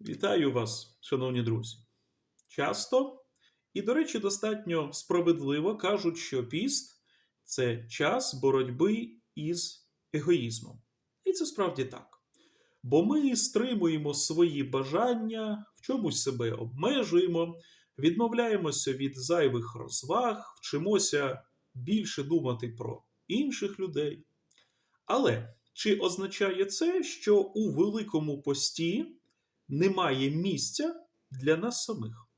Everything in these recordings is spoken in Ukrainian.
Вітаю вас, шановні друзі. Часто і, до речі, достатньо справедливо кажуть, що піст це час боротьби із егоїзмом. І це справді так. Бо ми стримуємо свої бажання, в чомусь себе обмежуємо, відмовляємося від зайвих розваг, вчимося більше думати про інших людей. Але чи означає це, що у Великому пості немає місця для нас самих?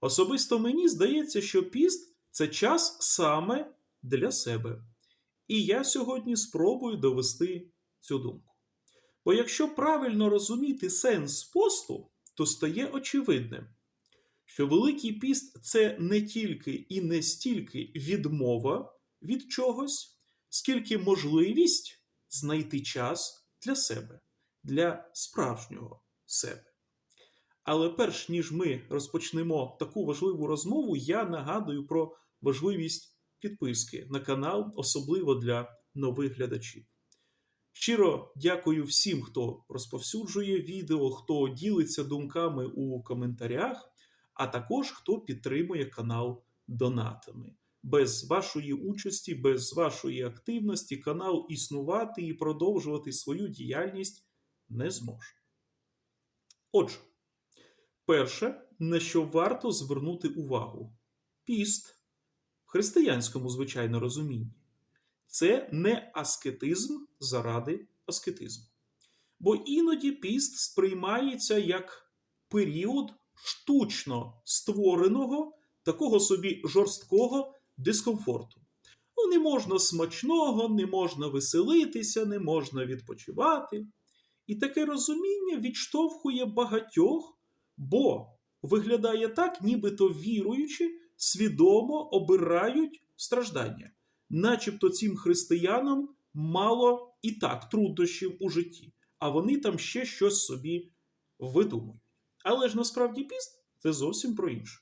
Особисто мені здається, що піст це час саме для себе. І я сьогодні спробую довести цю думку. Бо якщо правильно розуміти сенс посту, то стає очевидним, що Великий піст це не тільки і не стільки відмова від чогось, скільки можливість знайти час для себе, для справжнього себе. Але перш ніж ми розпочнемо таку важливу розмову, я нагадую про важливість підписки на канал, особливо для нових глядачів. Щиро дякую всім, хто розповсюджує відео, хто ділиться думками у коментарях, а також хто підтримує канал донатами. Без вашої участі, без вашої активності канал існувати і продовжувати свою діяльність не зможе. Отже, перше, на що варто звернути увагу: піст в християнському, звичайно, розумінні це не аскетизм заради аскетизму. Бо іноді піст сприймається як період штучно створеного, такого собі жорсткого дискомфорту. Ну, не можна смачного, не можна веселитися, не можна відпочивати. І таке розуміння відштовхує багатьох, бо виглядає так, нібито віруючи, свідомо обирають страждання, начебто цим християнам мало і так труднощів у житті, а вони там ще щось собі видумують. Але ж насправді піст це зовсім про інше.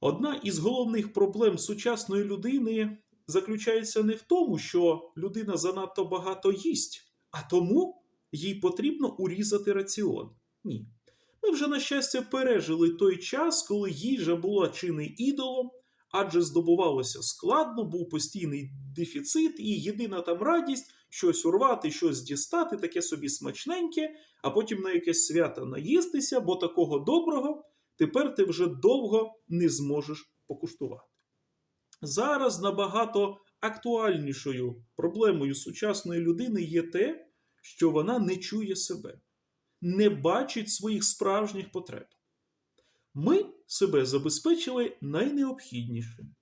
Одна із головних проблем сучасної людини заключається не в тому, що людина занадто багато їсть, а тому їй потрібно урізати раціон. Ні. Ми вже, на щастя, пережили той час, коли їжа була чи не ідолом, адже здобувалося складно, був постійний дефіцит, і єдина там радість щось урвати, щось дістати, таке собі смачненьке, а потім на якесь свято наїстися, бо такого доброго тепер ти вже довго не зможеш покуштувати. Зараз набагато актуальнішою проблемою сучасної людини є те, що вона не чує себе, не бачить своїх справжніх потреб. Ми себе забезпечили найнеобхіднішим.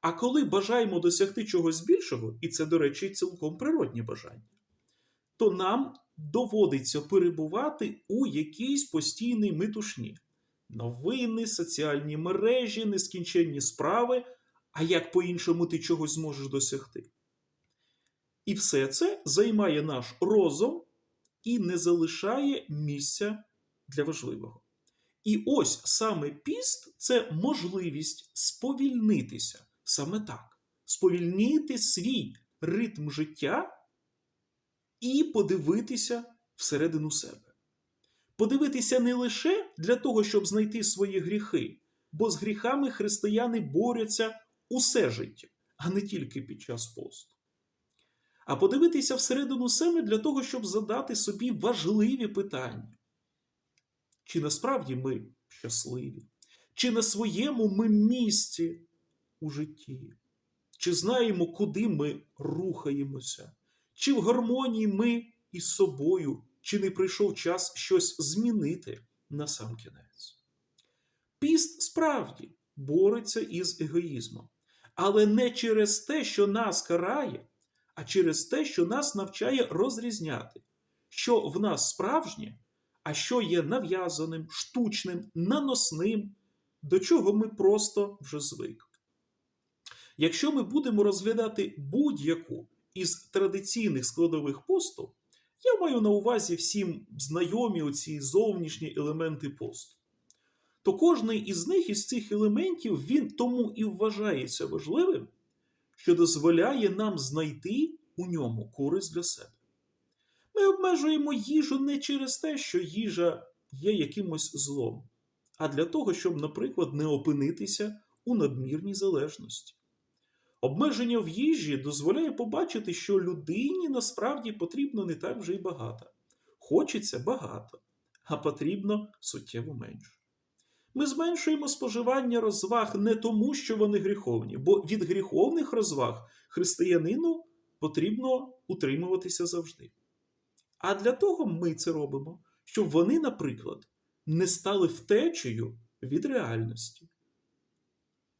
А коли бажаємо досягти чогось більшого, і це, до речі, цілком природні бажання, то нам доводиться перебувати у якійсь постійній метушні. Новини, соціальні мережі, нескінченні справи, а як по-іншому ти чогось зможеш досягти. І все це займає наш розум і не залишає місця для важливого. І ось саме піст це можливість сповільнитися саме так, сповільнити свій ритм життя і подивитися всередину себе. Подивитися не лише для того, щоб знайти свої гріхи, бо з гріхами християни борються усе життя, а не тільки під час посту. А подивитися всередину себе для того, щоб задати собі важливі питання. Чи насправді ми щасливі? Чи на своєму ми місці у житті? Чи знаємо, куди ми рухаємося? Чи в гармонії ми із собою? Чи не прийшов час щось змінити на сам кінець? Піст справді бореться із егоїзмом, але не через те, що нас карає, а через те, що нас навчає розрізняти, що в нас справжнє, а що є нав'язаним, штучним, наносним, до чого ми просто вже звикли. Якщо ми будемо розглядати будь-яку із традиційних складових посту, я маю на увазі всім знайомі оці зовнішні елементи посту. То кожний із них із цих елементів він тому і вважається важливим, що дозволяє нам знайти у ньому користь для себе. Ми обмежуємо їжу не через те, що їжа є якимось злом, а для того, щоб, наприклад, не опинитися у надмірній залежності. Обмеження в їжі дозволяє побачити, що людині насправді потрібно не так вже й багато. Хочеться багато, а потрібно суттєво менше. Ми зменшуємо споживання розваг не тому, що вони гріховні, бо від гріховних розваг християнину потрібно утримуватися завжди. А для того ми це робимо, щоб вони, наприклад, не стали втечею від реальності.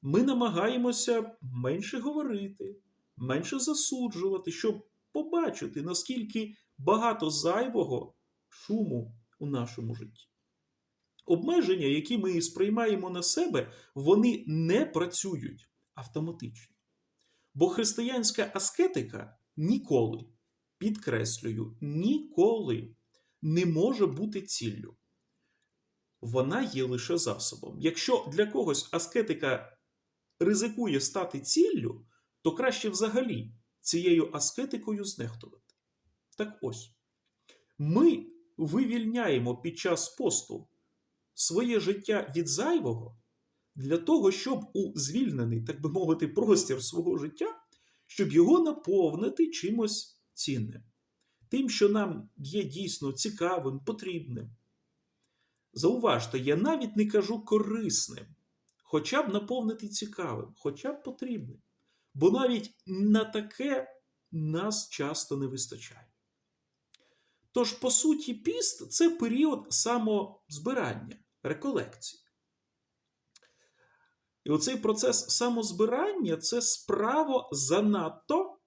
Ми намагаємося менше говорити, менше засуджувати, щоб побачити, наскільки багато зайвого шуму у нашому житті. Обмеження, які ми сприймаємо на себе, вони не працюють автоматично. Бо християнська аскетика ніколи, підкреслюю, ніколи не може бути ціллю. Вона є лише засобом. Якщо для когось аскетика ризикує стати ціллю, то краще взагалі цією аскетикою знехтувати. Так ось, ми вивільняємо під час посту своє життя від зайвого для того, щоб у звільнений, так би мовити, простір свого життя, щоб його наповнити чимось цінним, тим, що нам є дійсно цікавим, потрібним. Зауважте, я навіть не кажу корисним, хоча б наповнити цікавим, хоча б потрібним. Бо навіть на таке нас часто не вистачає. Тож, по суті, піст це період самозбирання, реколекції. І оцей процес самозбирання це справа занадто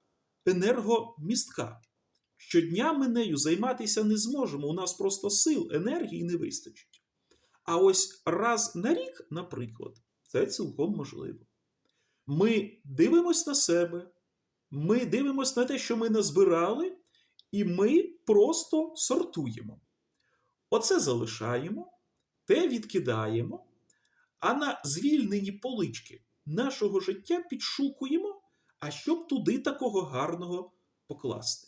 енергомістка. Щодня ми нею займатися не зможемо. У нас просто сил, енергії не вистачить. А ось раз на рік, наприклад, це цілком можливо. Ми дивимося на себе, ми дивимося на те, що ми назбирали, і ми просто сортуємо. Оце залишаємо, те відкидаємо, а на звільнені полички нашого життя підшукуємо, а щоб туди такого гарного покласти.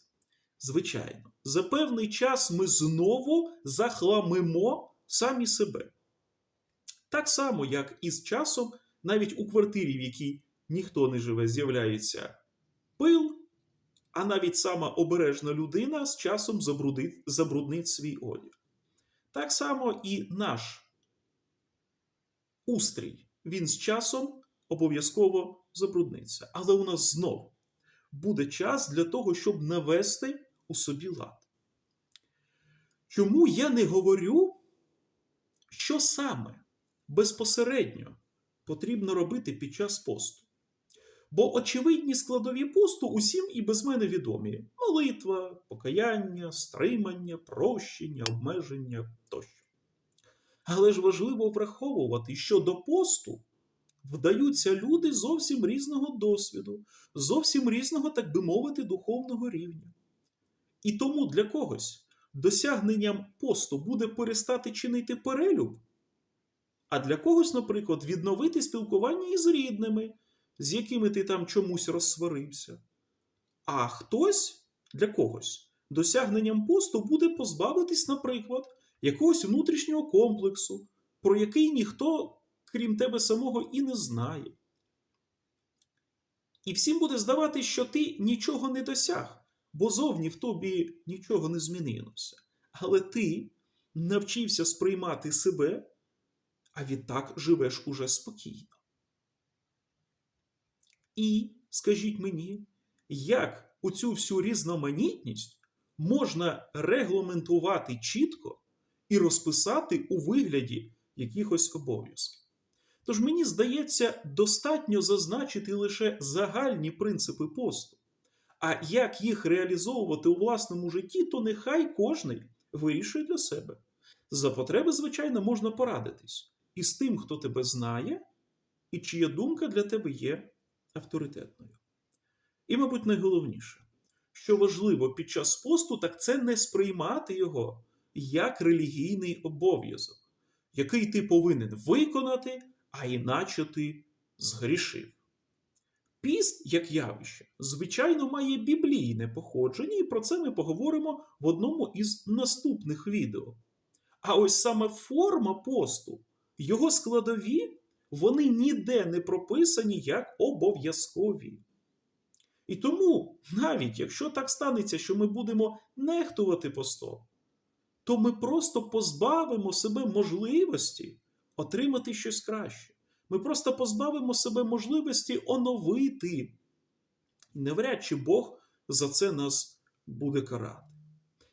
Звичайно, за певний час ми знову захламимо самі себе. Так само, як і з часом, навіть у квартирі, в якій ніхто не живе, з'являється пил, а навіть сама обережна людина з часом забрудить, забруднить свій одяг. Так само і наш устрій, він з часом обов'язково забрудниться. Але у нас знов буде час для того, щоб навести у собі лад. Чому я не говорю, що саме безпосередньо потрібно робити під час посту? Бо очевидні складові посту усім і без мене відомі: молитва, покаяння, стримання, прощення, обмеження тощо. Але ж важливо враховувати, що до посту вдаються люди зовсім різного досвіду, зовсім різного, так би мовити, духовного рівня. І тому для когось досягненням посту буде перестати чинити перелюб, а для когось, наприклад, відновити спілкування із рідними, з якими ти там чомусь розсварився. А хтось для когось досягненням посту буде позбавитись, наприклад, якогось внутрішнього комплексу, про який ніхто, крім тебе самого, і не знає. І всім буде здаватись, що ти нічого не досяг бо зовні в тобі нічого не змінилося. Але ти навчився сприймати себе, а відтак живеш уже спокійно. І скажіть мені, як у цю всю різноманітність можна регламентувати чітко і розписати у вигляді якихось обов'язків? Тож мені здається, достатньо зазначити лише загальні принципи посту. А як їх реалізовувати у власному житті, то нехай кожний вирішує для себе. За потреби, звичайно, можна порадитись із тим, хто тебе знає, і чия думка для тебе є авторитетною. І, мабуть, найголовніше, що важливо під час посту, так це не сприймати його як релігійний обов'язок, який ти повинен виконати, а іначе ти згрішив. Піст, як явище, звичайно, має біблійне походження, і про це ми поговоримо в одному із наступних відео. А ось саме форма посту, його складові, вони ніде не прописані як обов'язкові. І тому, навіть якщо так станеться, що ми будемо нехтувати постом, то ми просто позбавимо себе можливості отримати щось краще. Ми просто позбавимо себе можливості оновити. І навряд чи Бог за це нас буде карати.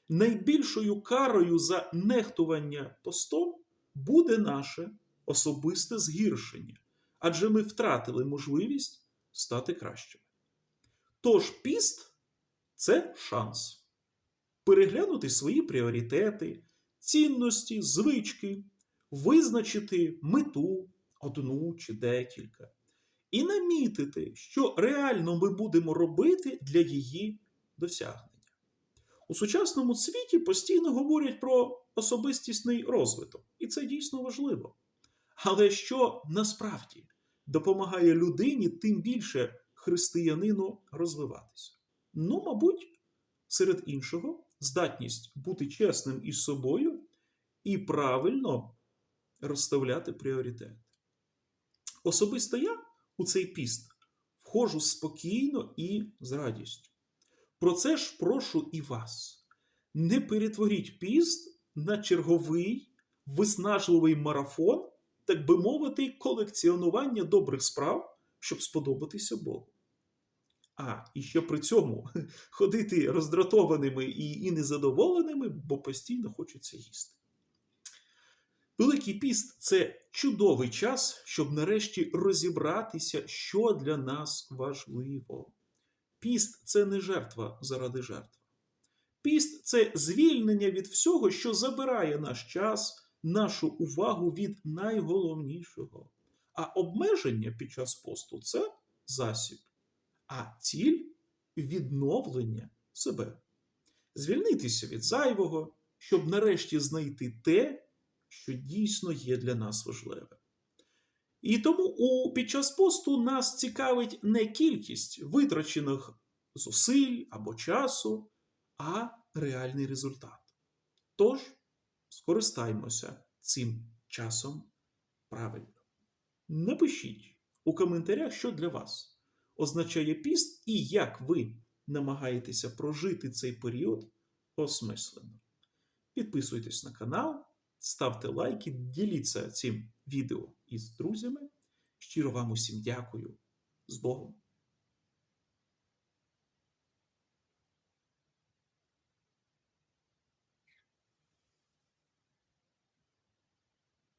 Найбільшою карою за нехтування постом буде наше особисте згіршення, адже ми втратили можливість стати кращими. Тож піст це шанс переглянути свої пріоритети, цінності, звички, визначити мету одну чи декілька, і намітити, що реально ми будемо робити для її досягнення. У сучасному світі постійно говорять про особистісний розвиток, і це дійсно важливо. Але що насправді допомагає людині тим більше християнину розвиватися? Ну, мабуть, серед іншого, здатність бути чесним із собою і правильно розставляти пріоритети. Особисто я у цей піст входжу спокійно і з радістю. Про це ж прошу і вас. Не перетворіть піст на черговий виснажливий марафон, так би мовити, колекціонування добрих справ, щоб сподобатися Богу. А, і ще при цьому ходити роздратованими і, і незадоволеними, бо постійно хочеться їсти. Великий піст це чудовий час, щоб нарешті розібратися, що для нас важливо. Піст це не жертва заради жертви. Піст це звільнення від всього, що забирає наш час, нашу увагу від найголовнішого. А обмеження під час посту це засіб, а ціль відновлення себе. Звільнитися від зайвого, щоб нарешті знайти те, що дійсно є для нас важливе. І тому у, під час посту нас цікавить не кількість витрачених зусиль або часу, а реальний результат. Тож, скористаймося цим часом правильно. Напишіть у коментарях, що для вас означає піст і як ви намагаєтеся прожити цей період осмислено. Підписуйтесь на канал, ставте лайки, діліться цим відео із друзями. Щиро вам усім дякую. З Богом!